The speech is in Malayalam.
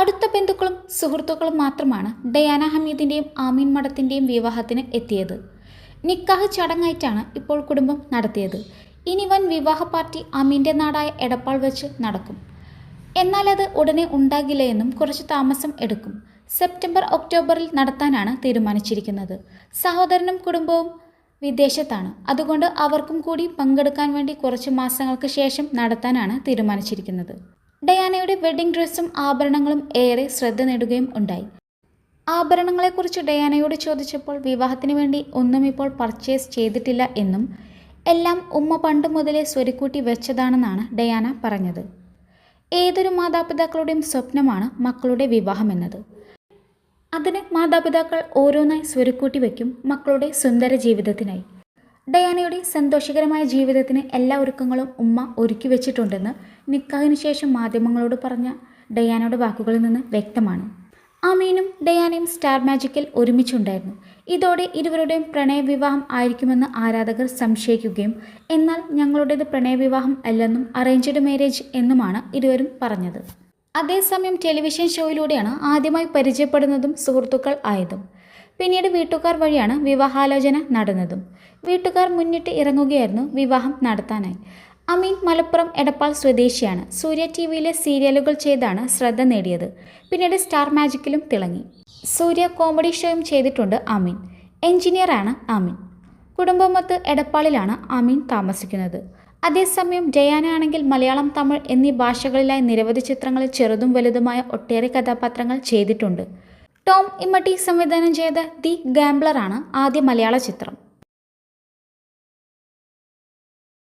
അടുത്ത ബന്ധുക്കളും സുഹൃത്തുക്കളും മാത്രമാണ് ഡയാന ഹമീദിന്റെയും ആമീൻ മഠത്തിന്റെയും വിവാഹത്തിന് എത്തിയത്. നിക്കാഹ് ചടങ്ങായിട്ടാണ് ഇപ്പോൾ കുടുംബം നടത്തിയത്. ഇനി വൻ വിവാഹ പാർട്ടി അമീന്റെ നാടായ എടപ്പാൾ വെച്ച് നടക്കും. എന്നാൽ അത് ഉടനെ ഉണ്ടാകില്ല എന്നും കുറച്ച് താമസം എടുക്കും. സെപ്റ്റംബർ ഒക്ടോബറിൽ നടത്താനാണ് തീരുമാനിച്ചിരിക്കുന്നത്. സഹോദരനും കുടുംബവും വിദേശത്താണ്. അതുകൊണ്ട് അവർക്കും കൂടി പങ്കെടുക്കാൻ വേണ്ടി കുറച്ച് മാസങ്ങൾക്ക് ശേഷം നടത്താനാണ് തീരുമാനിച്ചിരിക്കുന്നത്. ഡയാനയുടെ വെഡ്ഡിംഗ് ഡ്രസ്സും ആഭരണങ്ങളും ഏറെ ശ്രദ്ധ നേടുകയും ഉണ്ടായി. ആഭരണങ്ങളെക്കുറിച്ച് ഡയാനയോട് ചോദിച്ചപ്പോൾ വിവാഹത്തിന് വേണ്ടി ഒന്നും ഇപ്പോൾ പർച്ചേസ് ചെയ്തിട്ടില്ല എന്നും എല്ലാം ഉമ്മ പണ്ട് മുതലേ സ്വരുക്കൂട്ടി വെച്ചതാണെന്നാണ് ഡയാന പറഞ്ഞത്. ഏതൊരു മാതാപിതാക്കളുടെയും സ്വപ്നമാണ് മക്കളുടെ വിവാഹമെന്നത് അതിന് മാതാപിതാക്കൾ ഓരോന്നായി സ്വരുക്കൂട്ടി വയ്ക്കും മക്കളുടെ സുന്ദര ജീവിതത്തിനായി. ഡയാനയുടെ സന്തോഷകരമായ ജീവിതത്തിന് എല്ലാ ഒരുക്കങ്ങളും ഉമ്മ ഒരുക്കി വെച്ചിട്ടുണ്ടെന്ന് നിക്കാഹിന് ശേഷം മാധ്യമങ്ങളോട് പറഞ്ഞ ഡയാനയുടെ വാക്കുകളിൽ നിന്ന് വ്യക്തമാണ്. അമീനും ഡയാനയും സ്റ്റാർ മാജിക്കിൽ ഒരുമിച്ചുണ്ടായിരുന്നു. ഇതോടെ ഇരുവരുടെയും പ്രണയവിവാഹം ആയിരിക്കുമെന്ന് ആരാധകർ സംശയിക്കുകയും എന്നാൽ ഞങ്ങളുടേത് പ്രണയവിവാഹം അല്ലെന്നും അറേഞ്ച്ഡ് മാരേജ് എന്നുമാണ് ഇരുവരും പറഞ്ഞത്. അതേസമയം ടെലിവിഷൻ ഷോയിലൂടെയാണ് ആദ്യമായി പരിചയപ്പെടുന്നതും സുഹൃത്തുക്കൾ ആയതും. പിന്നീട് വീട്ടുകാർ വഴിയാണ് വിവാഹാലോചന നടന്നതും. വീട്ടുകാർ മുന്നിട്ട് ഇറങ്ങുകയായിരുന്നു വിവാഹം നടത്താനായി. അമീൻ മലപ്പുറം എടപ്പാൾ സ്വദേശിയാണ്. സൂര്യ ടി വിയിലെ സീരിയലുകൾ ചെയ്താണ് ശ്രദ്ധ നേടിയത്. പിന്നീട് സ്റ്റാർ മാജിക്കിലും തിളങ്ങി. സൂര്യ കോമഡി ഷോയും ചെയ്തിട്ടുണ്ട് അമീൻ. എഞ്ചിനീയറാണ് അമീൻ. കുടുംബമൊത്ത് എടപ്പാളിലാണ് അമീൻ താമസിക്കുന്നത്. അതേസമയം ജയാന ആണെങ്കിൽ മലയാളം തമിഴ് എന്നീ ഭാഷകളിലായി നിരവധി ചിത്രങ്ങളിൽ ചെറുതും വലുതുമായ ഒട്ടേറെ കഥാപാത്രങ്ങൾ ചെയ്തിട്ടുണ്ട്. ടോം ഇമ്മട്ടി സംവിധാനം ചെയ്ത ദി ഗാംബ്ലറാണ് ആദ്യ മലയാള ചിത്രം.